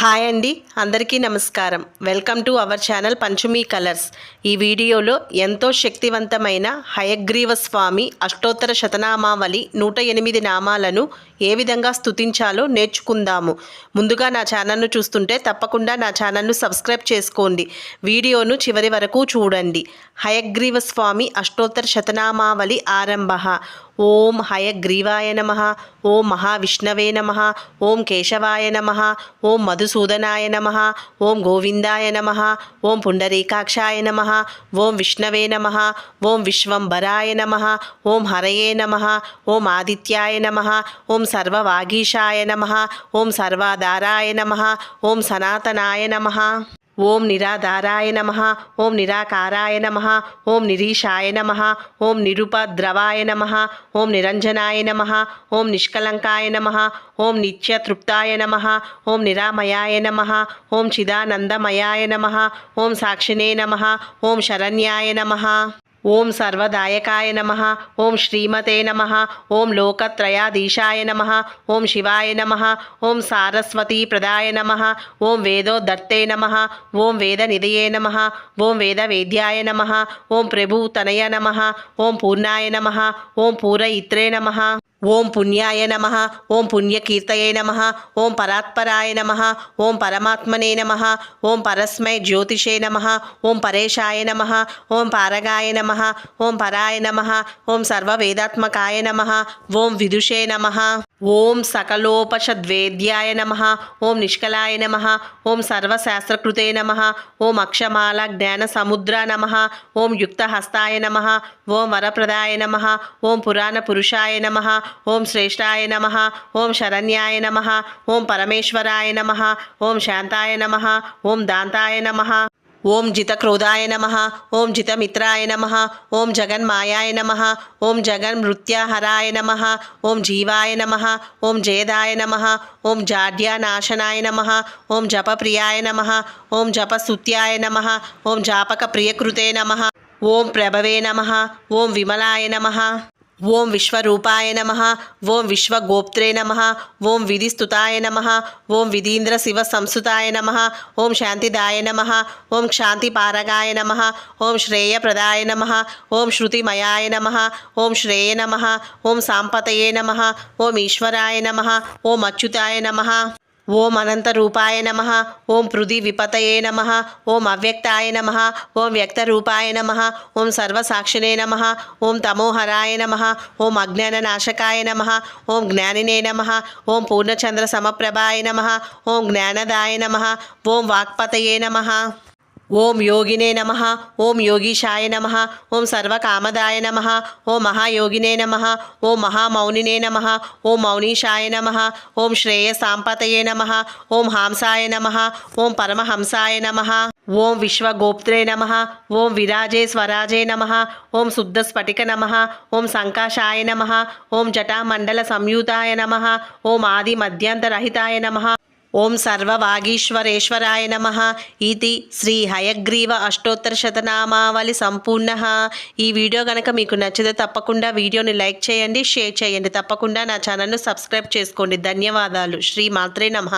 Hi అండి అందరికీ నమస్కారం. Welcome to our channel Panchami colours. ఈ వీడియోలో ఎంతో శక్తివంతమైన హయగ్రీవ స్వామి అష్టోత్తర శతనామావళి నూట ఎనిమిది నామాలను ఏ విధంగా స్తుతించాలో నేర్చుకుందాము. ముందుగా నా ఛానల్ను చూస్తుంటే తప్పకుండా నా ఛానల్ను సబ్స్క్రైబ్ చేసుకోండి. వీడియోను చివరి వరకు చూడండి. హయగ్రీవ స్వామి అష్టోత్తర శతనామావళి ఆరంభ. ఓం హయగ్రీవాయ నమ ఓం మహావిష్ణవే నమ ఓం కేశవాయ నమ ఓం మధుసూదనాయ నమ ఓం గోవిందాయ నమ ఓం పుండరీకాక్షాయ నమ ఓం విష్ణవే నమ ఓం విశ్వంబరాయ నమ ఓం హరయే నమ ఓం ఆదిత్యాయ నమ ఓం సర్వవాగీషాయ నమ ఓం సర్వాధారాయ నమ ఓం సనాతనాయ నమ ఓం నిరాధారాయ నమ ఓం నిరాకారాయ నమ ఓం నిరీషాయ నమ ఓం నిరుపద్రవాయ నమ ఓం నిరంజనాయ నమ ఓం నిష్కలంకాయ నమ ఓం నిత్యతృప్తాయ నమ ఓం నిరామయాయ నమ ఓం చిదానందమయాయ నమ ఓం సాక్షినే నమ ఓం శరణ్యాయ నమ ఓం సర్వదాయకాయ నమ ఓం శ్రీమతే నమ ఓం లోకత్రయాధీశాయ నమ ఓం శివాయ నమ ఓం సారస్వతీ ప్రదాయ నమ ఓం వేదోదత్తే నమ ఓం వేద నిధయే నమ ఓం వేద వేద్యాయ నమ ఓం ప్రభూతనయ నమ ఓం పూర్ణాయ నమ ఓం పూరయిత్రే నమ ఓం పుణ్యాయ నమ ఓం పుణ్యకీర్తయే నమ ఓం పరాత్పరాయ నమ ఓం పరమాత్మనే నమ ఓం పరస్మై జ్యోతిషే నమ ఓం పరేశాయ నమ ఓం పారగాయ నమ ఓం పరాయ నమ ఓం సర్వవేదాత్మకాయ నమ ఓం విదుషే నమ ఓం సకలోపషద్వేద్యాయ నమ ఓం నిష్కలాయ నమ ఓం సర్వశాస్త్రకృతే నమ ఓం అక్షమాల జ్ఞాన సముద్ర నమ ఓం యుక్తహస్తాయ నమ ఓం వరప్రదాయ నమ ఓం పురాణ పురుషాయ నమ ఓం శ్రేష్టాయ నమ ఓం శరణ్యాయ నమ ఓం పరమేశ్వరాయ నమ ఓం శాంతాయ నమ ఓం దాంతాయ నమ ఓం జితక్రోధాయ నమ ఓం జితమిత్రాయ నమ ఓం జగన్మాయాయ నమ ఓం జగన్మృత్యాహరాయ నమ ఓం జీవాయ నమ ఓం జయదాయ నమ ఓం జాడ్యానాశనాయ నమ ఓం జపప్రియాయ నమ ఓం జపస్తుత్యాయ నమ ఓం జాపకప్రియకృతే నమ ఓం ప్రభవే నమ ఓం విమలాయ నమ ఓం విశ్వరూపాయ నమ ఓం విశ్వగోప్త్రే నమ ఓం విధిస్తుతాయ నమ ఓం విధీంద్ర శివ సంస్థాయ నమ ఓం శాంతిదాయ నమ ఓం క్షాంతిపారగాయ నమ ఓం శ్రేయప్రదాయ నమ ఓం శృతిమయాయ నమ ఓం శ్రేయ నమ ఓం సాంపతయే నమ ఓం ఈశ్వరాయ నమ ఓం అచ్యుతాయ నమ ఓం అనంత రూపాయ నమ ఓం పృథి విపతయే నమ ఓం అవ్యక్తాయ నమ ఓం వ్యక్త రూపాయ నమ ఓం సర్వసాక్షినే నమ ఓం తమోహరాయ నమ ఓం అజ్ఞాన నాశకాయ నమ ఓం జ్ఞానినే నమ ఓం పూర్ణచంద్ర సమప్రభాయ నమ ఓం జ్ఞానదాయ నమ ఓం వాక్పతయే నమ ఓం యోగినే నమ ఓం యోగీశాయ నమ ఓం సర్వకామదాయ నమ ఓం మహాయోగినే నమ ఓం మహామౌనినే నమ ఓం మౌనీశాయ నమ ఓం శ్రేయసాంపతయే నమ ఓం హాంసాయ నమ ఓం పరమహంసాయ నమ ఓం విశ్వగోప్త్రే నమ ఓం విరాజే స్వరాజే నమ ఓం శుద్ధస్ఫటిక నమ ఓం సంకాశాయ నమ ఓం జటామండల సంయుతాయ నమ ఓం ఆది మధ్యంతరహితాయ నమ ఓం సర్వవాగీశ్వరేశ్వరాయ నమ ఇది శ్రీ హయగ్రీవ అష్టోత్తర శతనామావళి సంపూర్ణ. ఈ వీడియో కనుక మీకు నచ్చితే తప్పకుండా వీడియోని లైక్ చేయండి షేర్ చేయండి. తప్పకుండా నా ఛానల్ను సబ్స్క్రైబ్ చేసుకోండి. ధన్యవాదాలు. శ్రీ మాత్రే నమ.